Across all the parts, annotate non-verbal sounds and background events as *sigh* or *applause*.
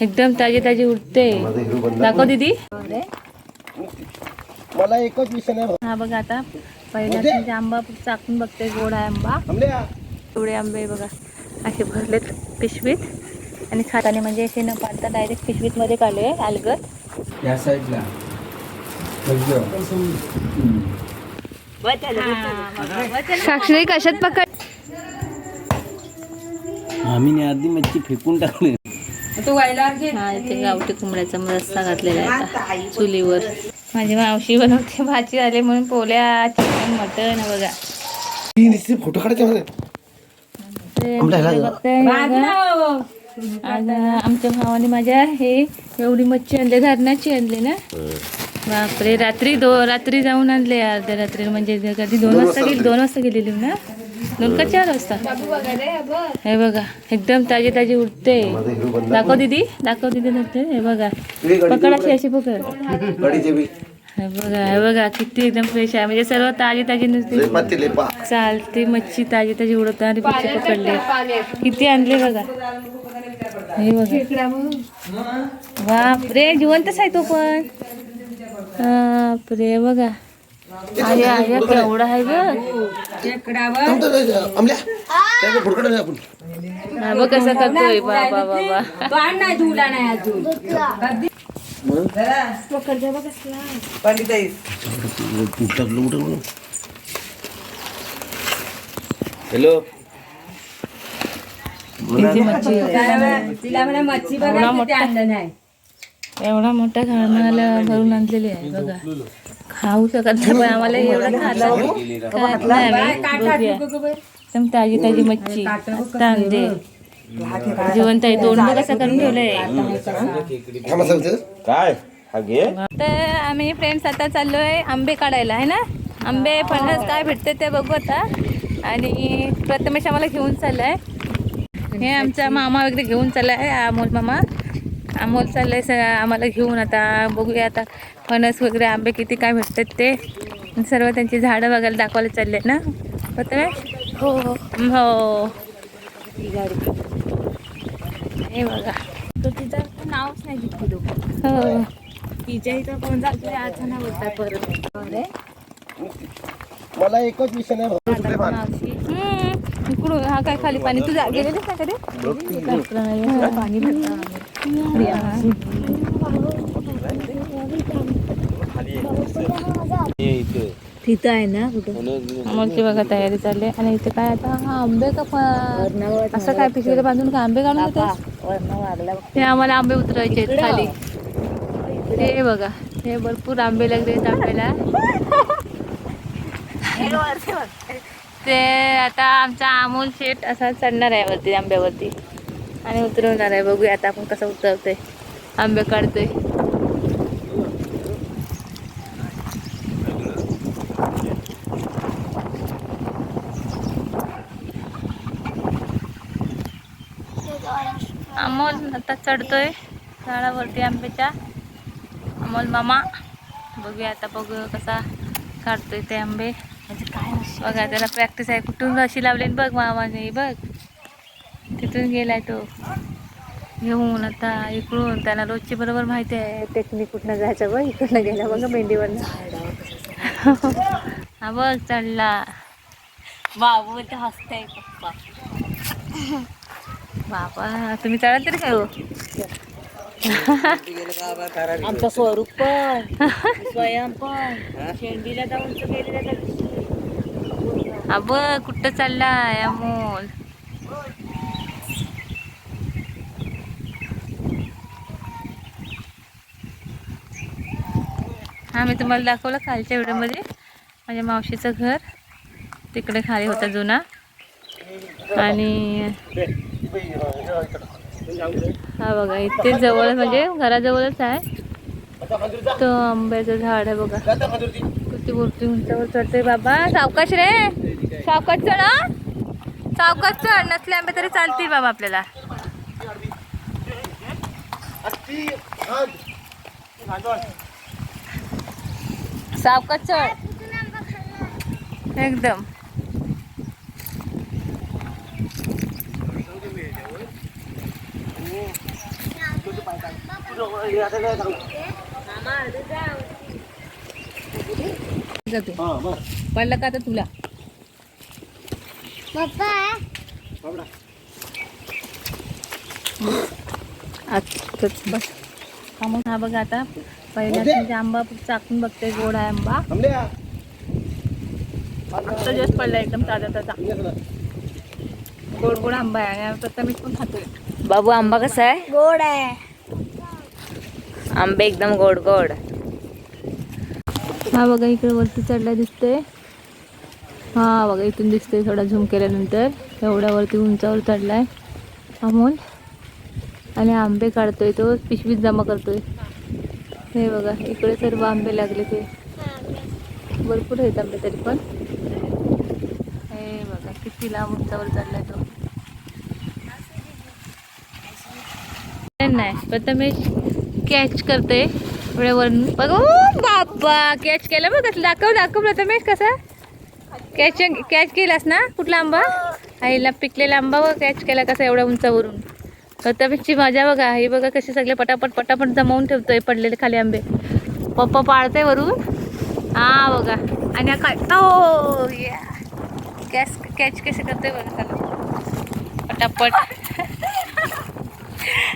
एकदम ताजी ताजी उठते दाखव दीदी. मला एकच विषय हा बघा आता. पहिल्याच म्हणजे? आंबा चाकून बघते गोड आहे आंबा. एवढे आंबे बघा. असे भरलेत पिशवीत. आणि खाताने म्हणजे असे न पाडता डायरेक्ट पिशवीत मध्ये काढले अलगत या साईडला. साक्षरी कशात पकड आम्ही अर्धी मच्छी फेकून टाकली. हा इथे गावठी कोंबड्याचा रस्सा घातलेला आहे आता चुलीवर. माझी मावशी बनवते भाजी आले म्हणून पोल्या चिकन मटन बघा. फोटो काढायचे. आज आमच्या भावाने माझ्या हे एवढी मच्छी आणली धरणाची आणली ना. बापरे रात्री दो रात्री जाऊन आणले अर्ध्या रात्री म्हणजे कधी दोन वाजता गेली दोन वाजता गेलेली ना. दोन का चार वाजता. हे बघा एकदम ताजी ताजी उठते दाखव दीदी दाखव दीदी धरते हे बघा पकडाची अशी पकड. हे बघा हे बघा किती एकदम फ्रेश आहे. म्हणजे सर्व ताजी ताजी नुसती. चालते मच्छी ताजी ताजी उडत आणि मच्छी पकडले. किती आणले बघा. हे बघा. बापरे जिवंतच आहे तो पण. बापरे बघा. आहे आहे केवढा ग? बघ बाबा बाबा. हॅलो. मच्छी एवढा मोठा. एवढा मोठा घालणाला भरून आणलेली आहे बघा. खाऊ शकत नाही पण आम्हाला एवढं. एकदम ताजी ताजी मच्छी आणते जिवंत आहे बघ कसं करून ठेवलंय? काय हा तर आम्ही फ्रेंड्स आता चाललोय आंबे काढायला आहे ना? आंबे फणस काय भेटते ते बघू आता. आणि प्रथमेश आम्हाला घेऊन चाललाय. हे आमचा मामा वगैरे घेऊन चाललाय अमोल मामा. अमोल चाललाय स आम्हाला घेऊन आता बघूया आता फणस वगैरे आंबे किती काय भेटतात ते. आणि सर्व त्यांची झाडं बघायला दाखवायला चालले ना? प्रथमेश हो हो. हे. बघा. तो तिचं नावच नाही घेतली हो. तिच्या इथं कोण जातो आता नाही बोलतात परत. मला एकच विषय नाही. इकडून हा काय खाली पाणी? तू जा- गेलेलीस ना कधी पाणी हे तिथं आहे ना कुठं? आमची बघा तयारी चालली आहे. आणि इथे काय आता हा आंबे का असं काय पिशवीला बांधून का आंबे काढून हे आम्हाला आंबे उतरायचे आहेत खाली. हे. बघा हे भरपूर आंबे लागले आहेत आंब्याला. ते आता आमचा अमोल शेट असा चढणार आहे वरती आंब्यावरती. आणि उतरवणार आहे. बघूया आता आपण कसं उतरतोय आंबे काढतोय. अमोल आता चढतोय झाडावरती आंब्याच्या. अमोल मामा बघूया आता बघू कसा काढतोय ते आंबे. बघा त्याला प्रॅक्टिस आहे. कुठून अशी लावली बघ मामाने बघ. तिथून गेलाय तो. घेऊन आता इकडून त्याला रोजची बरोबर माहिती आहे टेक्निक कुठनं जायचं बघ इकडनं गेला बघा मेंढीवरनं. *laughs* हा बघ चढला. बाबू ते हसताय पप्पा. बाबा तुम्ही चढा तरी काय हो? आमचा स्वरूप पण स्वयं पण शेंडीला जाऊन तर गेलेला. हा बघ कुठं चाललाय अमोल. हा मी तुम्हाला दाखवलं खालच्या व्हिडिओमध्ये माझ्या मावशीचं घर तिकडे खाली होता जुना आणि हा बघा इथे जवळ म्हणजे घराजवळच आहे तो आंब्याचं झाड आहे बघा किती मूर्ती उंचावर चढते बाबा सावकाश रे सावकाश चढ हं. सावकाश चढ नसले आंबे तरी चालतील बाबा आपल्याला सावकाश चढ एकदम. जाते. पडलं का आता तुला? आताच बस. हा मग हा बघा आता. पहिल्याच म्हणजे आंबा चाकून बघते गोड आहे आंबा. आमल्या आता जस्ट पडला एकदम ताजा ताजा. गोड गोड आंबा आहे आणि प्रथमेश पण खातोय. बाबू आंबा कसा आहे? गोड आहे. आंबे एकदम गोड गोड. हा बघा इकडे वरती चढला दिसतोय. हा बघा इथून दिसतोय थोडा झूम केल्यानंतर. एवढ्या वरती उंचावर चढलाय. अमोल. आणि आंबे काढतोय तो पिशवीत जमा करतोय. हे बघा इकडे सर्व आंबे लागले ते. भरपूर आहेत आंबे तरी पण. हे बघा किती लांब उंचावर चाललाय तो. नाही प्रथमेश कॅच करते वेळेवरून. बघ ओ बाप्पा कॅच केलं बघ कसं दाखव दाखव प्रथमेश कसा. कॅच कॅच केलास ना? कुठला आंबा? आईला पिकलेला आंबा कॅच केला कसा एवढ्या उंचावरून. त्यापेक्षा मजा बघा हे बघा कसे सगळे पटापट पटापट जमावून ठेवतोय पडलेले खाली आंबे. पप्पा पाळतोय वरून. हा बघा. आणि हा काय? ओ कॅच कॅच कसे करतोय बघा पटापट.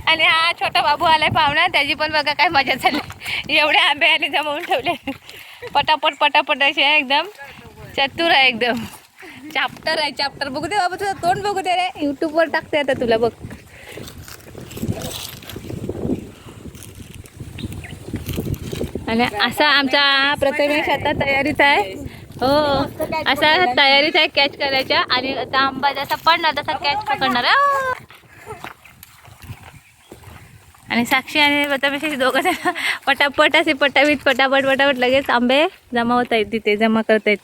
आणि हा छोटा बाबू आलाय पाहुणा त्याची पण बघा काय मजा झाली. एवढे आंबे आले जमवून ठेवले. पटापट पटापट असे आहे एकदम. चतुर आहे एकदम. चाप्टर आहे चाप्टर बघू दे बाबा तुझं तोंड बघू दे रे. युट्यूबवर टाकते आता तुला बघ. आणि असा आमचा प्रथमेश आता तयारीत आहे. हो असा तयारीत आहे कॅच करायच्या. आणि आता आंबा जसा पडणार तसा कॅच पकडणार. हो. आणि साक्षी आणि प्रथमेश दोघं जण पटापट असे पटावीत पटापट पटापट लगेच आंबे जमा होत आहेत तिथे जमा करत आहेत.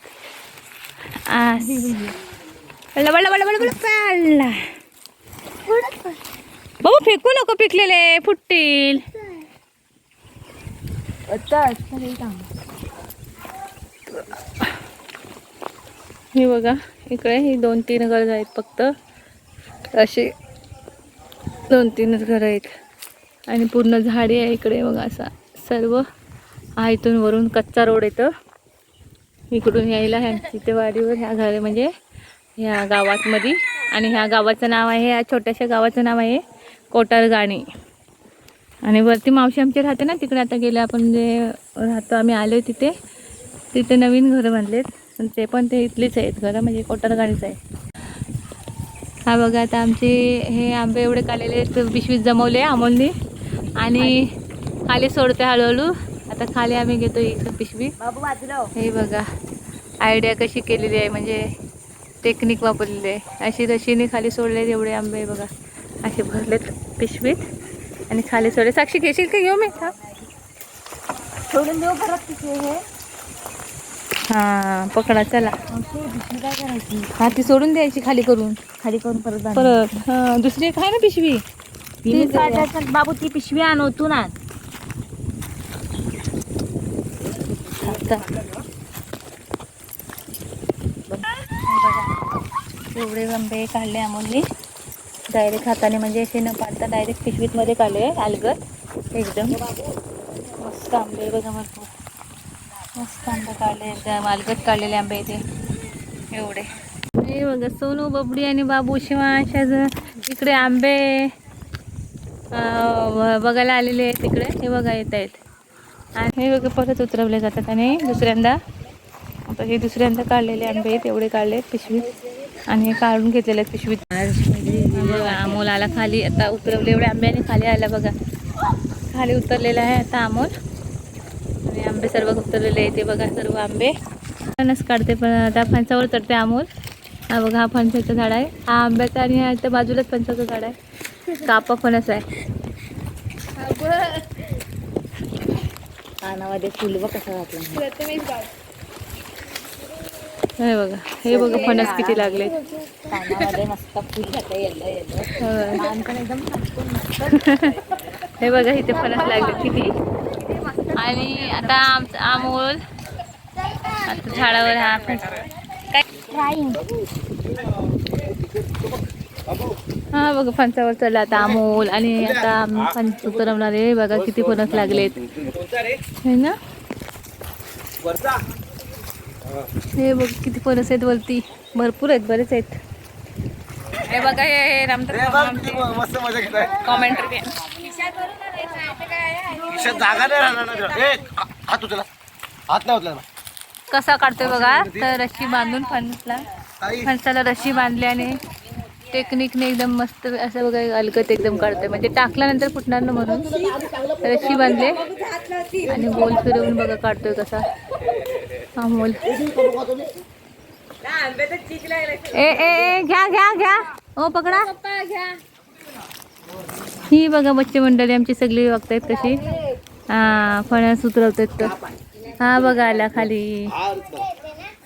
बळा, बळा, बळा, चालला. फेकू नको पिकलेले फुटतील. हे बघा इकडे ही दोन तीन घर आहेत फक्त. असे दोन तीनच घर आहेत. आणि पूर्ण झाडे आहे इकडे बघा असा सर्व. हा इथून वरून कच्चा रोड येतं. इकडून यायला ह्या तिथे वाडीवर ह्या घर म्हणजे ह्या गावातमध्ये. आणि ह्या गावाचं नाव आहे ह्या छोट्याशा गावाचं नाव आहे कोटारगाणी. आणि वरती मावशी आमची राहते ना तिकडे आता गेले आपण जे राहतो आम्ही आलो तिथे. तिथे नवीन घरं बांधलेत. पण ते पण ते इथलीच आहेत घरं म्हणजे कोटारगाणीच आहे. हा बघा आता आमचे हे आंबे एवढे आहेत पिशवीत जमवले अमोलनी. आणि खाली सोडते हळूहळू. आता खाली आम्ही घेतो एक पिशवी. बाबू बाजूला हे. बघा आयडिया कशी केलेली आहे म्हणजे टेक्निक वापरलेली आहे. अशी रशीने खाली सोडले एवढे आंबे बघा. असे भरलेत पिशवीत. आणि खाली सोडले साक्षी घेशील का? घेऊ मी हा सोडून देऊ परत तिथे हे. हां पकडा चला. काय करायची? हा ती सोडून द्यायची खाली करून. खाली करून परत. परत हां दुसरी एक आहे ना पिशवी? ती. बाबू ती पिशवी आण ओतून आण. आता. एवढे आंबे काढले अमोलने. डायरेक्ट हाताने म्हणजे असे न पाडता डायरेक्ट पिशवीतमध्ये काढले अलगद. एकदम. मस्त आंबे बघा भरपूर. मस्त आंबे काढले एकदम अलगद काढलेले आंबे इथे. एवढे. हे बघा सोनू बबडी आणि बाबू शिवांश इकडे आंबे बघायला आलेले आहेत तिकडे हे बघा येत आहेत. आणि हे बघा परत उतरवले जातात आणि दुसऱ्यांदा. आता हे दुसऱ्यांदा काढलेले आंबे आहेत. एवढे काढले पिशवीत. आणि काढून घेतलेले आहेत पिशवीत. बघा अमोल आला खाली आता उतरवले एवढे आंबे आणि खाली आला बघा. खाली उतरलेला आहे आता अमोल आणि आंबे सर्व उतरलेले आहे ते बघा सर्व आंबे. फणस काढते पण आता फणसावर चढते अमोल हा बघा हा फणसाचं झाड आहे. हा आंब्याचा आणि हा इथं बाजूलाच फणसाचं झाड आहे. कापा फणस आहे. कानामध्ये फुल बघ कसं घातलं. हे बघा हे बघा फणस किती लागले. *laughs* हे बघा इथे फणस लागले किती. आणि आता आमचा अमोल आता झाडावर हा फणस. काय? हा बघा फणसावर चला आता अमोल आणि आता फणस उतरवणार आहे. बघा किती फणस लागलेत. है ना? हे बघ किती फणस आहेत वरती. भरपूर आहेत बरेच आहेत. हे बघा हे हे मस्त मजा घेत आहे कॉमेंट्री खिशात जागा नाही राहणार ना. ए, हात उचला. हात नाही उचला कसा काढतोय बघा तर रशी बांधून फणसला. फणसाला रशी बांधली आणि टेक्निकने एकदम मस्त असं बघा अलगत एकदम काढतोय. म्हणजे टाकल्यानंतर फुटणार ना म्हणून. रशी बांधले. आणि गोल फिरवून बघा काढतोय कसा. अमोल. ए ए ए घ्या घ्या घ्या. ओ पकडा. ही बघा बच्चे मंडळी आमची सगळी वागतायत कशी. हा फणस उतरवतायत तर. हा बघा आला खाली.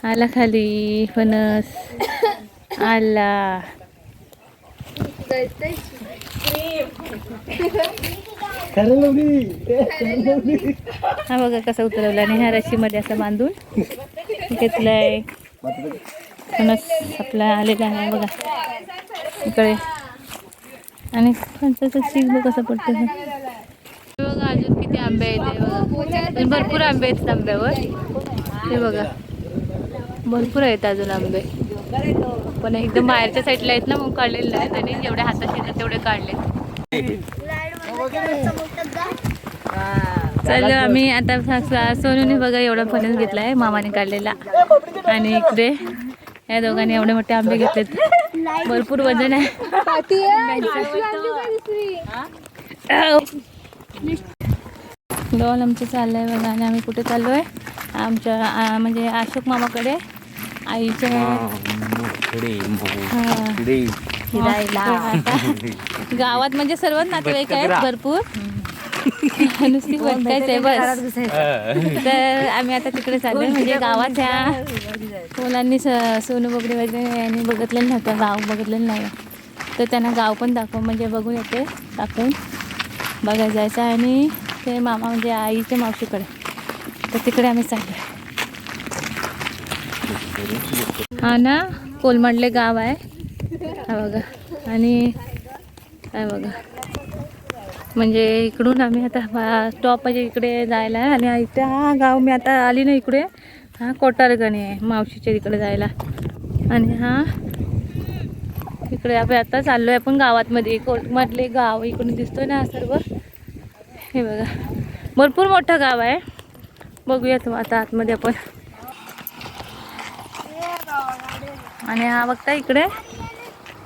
आला खाली फणस. आला हा बघा कसा उतरवला आणि ह्या रशीमध्ये असं बांधून घेतलाय. फणस आपला आलेला आहे बघा. इकडे. आणि फणसाचं चीज बघ कसं पडतं बघा अजून किती आंबे आहेत बघा. भरपूर आंबे आहेत आंब्यावर. हे बघा. भरपूर आहेत अजून आंबे. पण एकदम बाहेरच्या साईडला आहेत ना मग काढलेले आहेत आणि जेवढे हातात येतात तेवढे काढले चल आम्ही आता सोनूने बघा एवढा फणस आहे मामाने काढलेला. आणि इकडे या दोघांनी एवढे मोठे आंबे घेतलेत. भरपूर वजन आहे. डॉल आमचं चाललंय बघा आणि आम्ही कुठे चाललोय? आमच्या म्हणजे अशोक मामाकडे. आईच्या. फिरायला गावात म्हणजे सर्वच नातेवाईक आहेत भरपूर. नुसती आहे बस. तर आम्ही आता तिकडे चाललोय म्हणजे गावात ह्या मुलांनी स- सोनू बगडे वगैरे यांनी बघितलेलं नव्हतं गाव बघितलेलं नाही. तर त्यांना गाव पण दाखव म्हणजे बघून येते दाखवून. बघायला जायचं आणि ते मामा म्हणजे आईच्या मावशीकडे. तर तिकडे आम्ही चाललो हा ना? कोलमडले गाव आहे. हा बघा. आणि काय बघा. म्हणजे इकडून आम्ही आता स्टॉप म्हणजे इकडे जायला आहे. आणि इथे हा गाव मी आता आली ना इकडे. हा कोटारगणी आहे. मावशीच्या तिकडे जायला. आणि हा इकडे आपण आता चाललो आहे आपण गावातमध्ये. कोटमधले गाव इकडून दिसतोय ना सर्व. हे बघा. भरपूर मोठं गाव आहे. बघूयात मग आता आतमध्ये आपण. आणि हा बघता इकडे.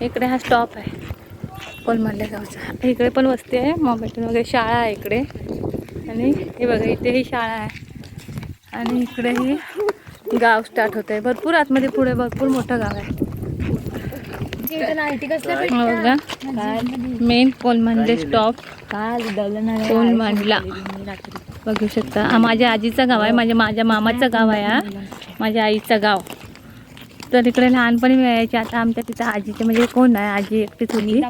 इकडे हा स्टॉप आहे. कोलमडल्या गावचा. इकडे पण वस्ती आहे. मोबाईल वगैरे शाळा आहे इकडे. आणि हे बघा इथे ही शाळा आहे. आणि इकडे ही गाव स्टार्ट होत आहे भरपूर आतमध्ये पुढे भरपूर मोठं गाव आहे. बघा मेन कोलमंडले स्टॉप कोलमंडला. बघू शकता. माझ्या आजीचं गाव आहे. माझ्या माझ्या मामाचं गाव आहे हा. माझ्या आईचं गाव. तर इकडे लहानपणी मिळायचे. आता आमच्या तिथं आजीचे म्हणजे कोण नाही आजी एकटीच होती.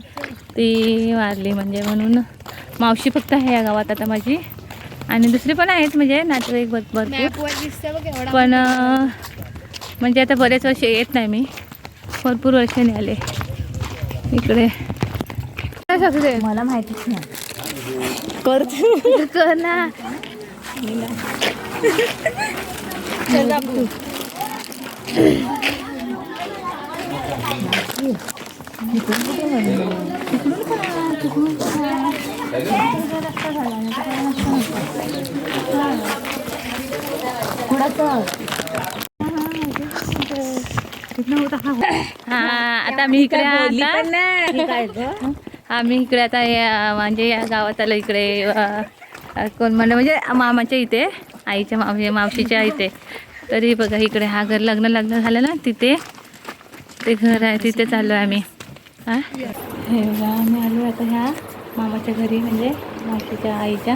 ती वारली म्हणजे म्हणून. मावशी फक्त आहे या गावात आता माझी. आणि दुसरी पण आहेत म्हणजे नातेवाईक भर भरपूर. पण म्हणजे आता बरेच वर्ष येत नाही मी. भरपूर वर्षाने आले इकडे. मला माहितीच नाही. कर. *laughs* ना. *laughs* हा आता आम्ही इकडे आता आम्ही इकडे आता या म्हणजे या गावात आलो इकडे कोण म्हणलं म्हणजे मामाच्या इथे आईच्या माव म्हणजे मावशीच्या इथे. तरी बघा इकडे हा घर लग्न लग्न झालं ना तिथे. ते घर आहे तिथे चाललो आम्ही. हा? हे बघा आम्ही आलो आता ह्या मामाच्या घरी म्हणजे मावशीच्या आईच्या.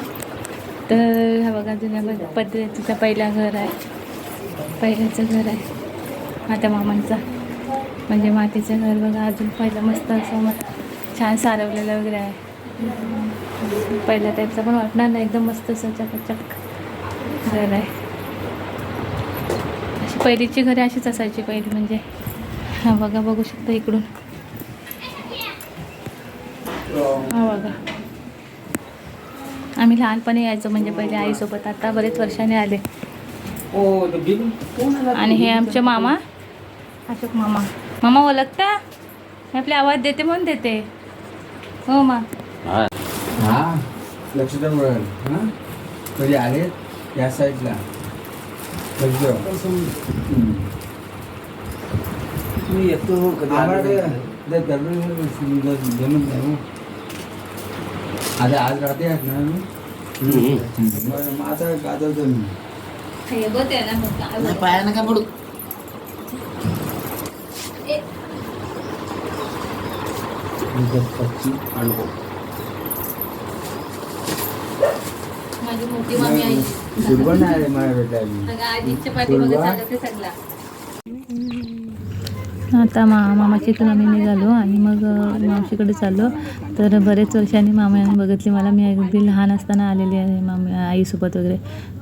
तर हा बघा जुन्या पद्धतीचा पहिला घर आहे. पहिल्याचं घर आहे. माझ्या मामांचा. म्हणजे मातीचं घर बघा अजून पहिलं मस्त असं मग छान सारवलेलं वगैरे आहे. पहिल्या टाईपचं पण वाटणार नाही एकदम मस्त असं चकचक घर आहे. अशी पहिलीची घरे अशीच असायची पहिली म्हणजे. हा बघा बघू शकता इकडून. हा बघा आम्ही लहानपणी यायचो म्हणजे पहिले आईसोबत. आता बरेच वर्षाने आले. आणि हे आमचे मामा. अशोक मामा. मामा ओळखता? मी आपले आवाज देते म्हणून देते. हो मा. हा. हा? लक्षात मिळेल हां? कधी आले? या साईडला. मी येतो कधी आम्हाला आलो ते- नाही. ते दरवेळेस सुविधा जमत नाही हो. आता आज रात्री आहेत ना मग आता गाजवतो मी पायानं का पडू? पच्ची अनुभव माझी मोठी मामी आई. सुरबण नाही आजीच्या पाठीमागे चालत ते सगळा. आता मा मामाच्या इथून आम्ही निघालो आणि मग मावशीकडे चाललो. तर बरेच वर्षांनी मामाने बघितली मला. मी अगदी लहान असताना आलेली आहे मामी आईसोबत वगैरे.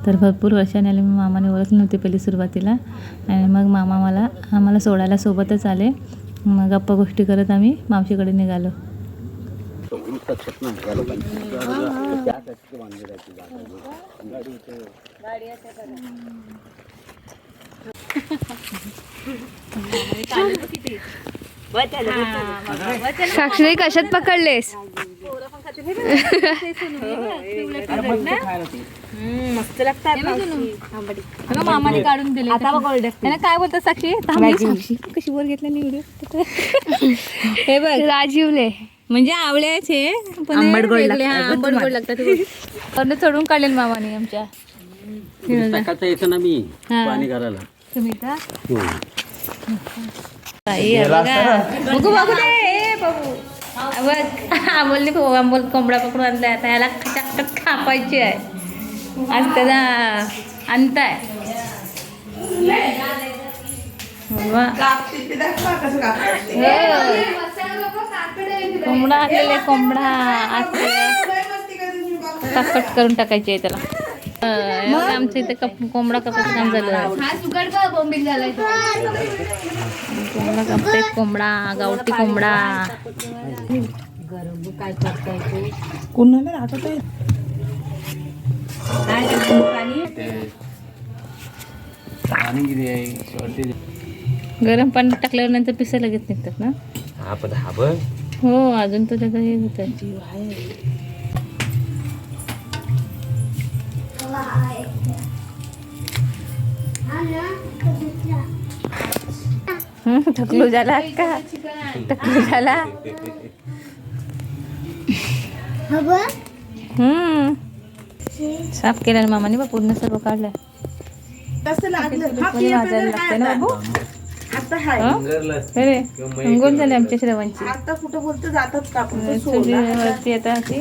तर भरपूर वर्षांनी आले. मी मामाने ओळखली नव्हती पहिली सुरुवातीला. आणि मग मामा मला आम्हाला सोडायला सोबतच आले. मग गप्पा गोष्टी करत आम्ही मावशीकडे निघालो. *laughs* साक्षरी कशात पकडलेस? मस्त लागतात मामाने काढून दिले आता बघ काय बोलतात साक्षी? साक्षी कशी वर घेतला नाही व्हिडिओ हे बघ. राजीवले म्हणजे आवळ्याचे पण हे आंबट गोड लागतात. *laughs* चढून काढलेल मामाने आमच्या. टाकायचं येतं ना मी हा. पाणी घालायला. तुम्ही का आहे बघा. बघू बघू दे. ए बघू. बघ. अमोलने भाऊ अमोल कोंबडा पकडून आणलाय. आता याला खटाखट कापायची आहे. आज त्याचा अंत आहे वा. हो. कोंबडा आणलेला आहे, कोंबडा आज त्याला करून टाकायची आहे त्याला. हे आमच्या इथे कप कोंबडा कापायचं काम झालं. कोंबडा कापते कोंबडा गावठी कोंबडा. आहे गरम पाणी टाकल्यावर नंतर पिसा लगेच निघतात ना? हा पण हा हो अजून तर त्याचं हे होत थकलो झाला का? थकलो झाला? हम्म. साफ केला ना मामाने बा पूर्ण सर्व वाजायला लागतंय ना बाबू? झाले आमच्या श्रवणची आता कुठं बोलतो जातात का आपण? वरती आता ती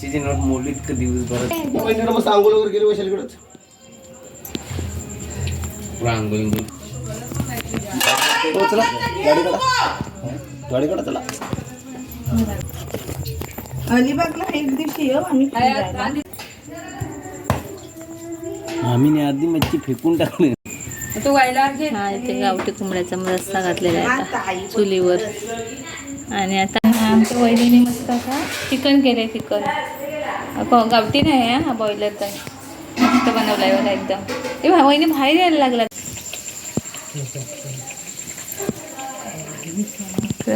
तिची नोट मोडली तर दिवसभरात? वहिनीकडे मस्त आंघोळ वगैरे गेली वैशालीकडंच पुरा अंघोळ हो चला. चला. अलिबागला एक दिवशी आम्ही आधी मच्छी फेकून टाकली. हा इथे गावठी कोंबड्याचा रस्सा घातलेला आहे आता चुलीवर. आणि आता आमच्या वहिनीने मस्त आता चिकन केलंय चिकन. ग- गावठी नाही आहे हा बॉयलरचा आहे मस्त बनवलाय बघा एकदम. भा- वहिनी बाहेर यायला लागला.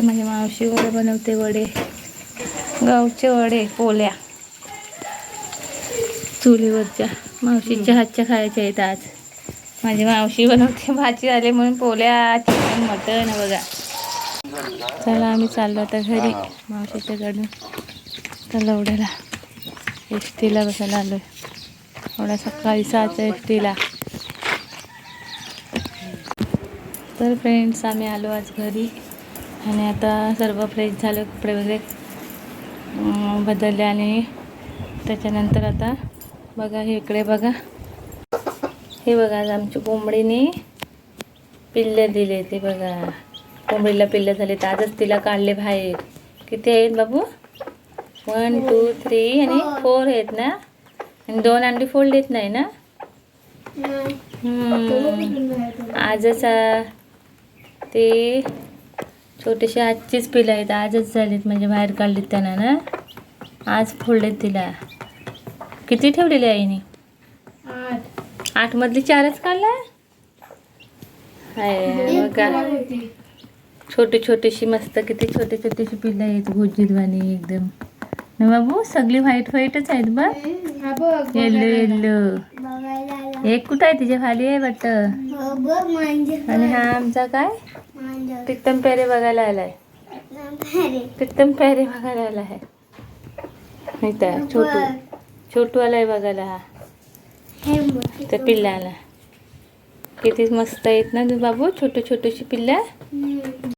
माझ्या मावशी वडे बनवते वडे. गावचे वडे पोल्या. चुलीवरच्या. मावशीच्या हातच्या खायच्या आहेत आज. माझी मावशी बनवते भाजी आले म्हणून पोल्या चिकन मटण बघा. चला आम्ही चाललो आता घरी. मावशीच्याकडून तर लवड्याला एस टीला बसायला आलो एवढ्या सकाळी सहाच्या एस टीला तर फ्रेंड्स आम्ही आलो आज घरी. आणि आता सर्व फ्रेश झालं कपडे वगैरे बदलले आणि त्याच्यानंतर आता बघा हे इकडे बघा. हे बघा आज आमच्या कोंबडीने पिल्लं दिले ते बघा. कोंबडीला पिल्लं झाले तर आजच तिला काढले बाहेर. किती आहेत बाबू? वन टू थ्री आणि फोर आहेत ना? आणि दोन अंडी फोल्ड येत नाही ना. आजच ते छोटेसे आजचीच पिलं आहेत. आजच झालीत म्हणजे बाहेर काढलीत त्यांना ना? आज फोडलेत तिला. किती ठेवलेली आईने? आठ. मधली चारच काढला हाय बघा छोटी छोटीशी मस्त किती छोटी छोटीशी पिल्लं आहेत गुजीरवाणी एकदम. ना बाबू सगळी व्हाईट व्हाईटच आहेत बघ येल्लो येल्लो एक कुठं आहे तिच्या खाली आहे वाटत? आणि हा आमचा काय? प्रीतम पेरे बघायला आलाय. प्रीतम पेरे. बघायला आला आहे इथं छोटू. छोटू आलाय बघायला. हा त्या पिल्लाला किती मस्त आहेत ना बाबू छोटे छोटीशी पिल्ला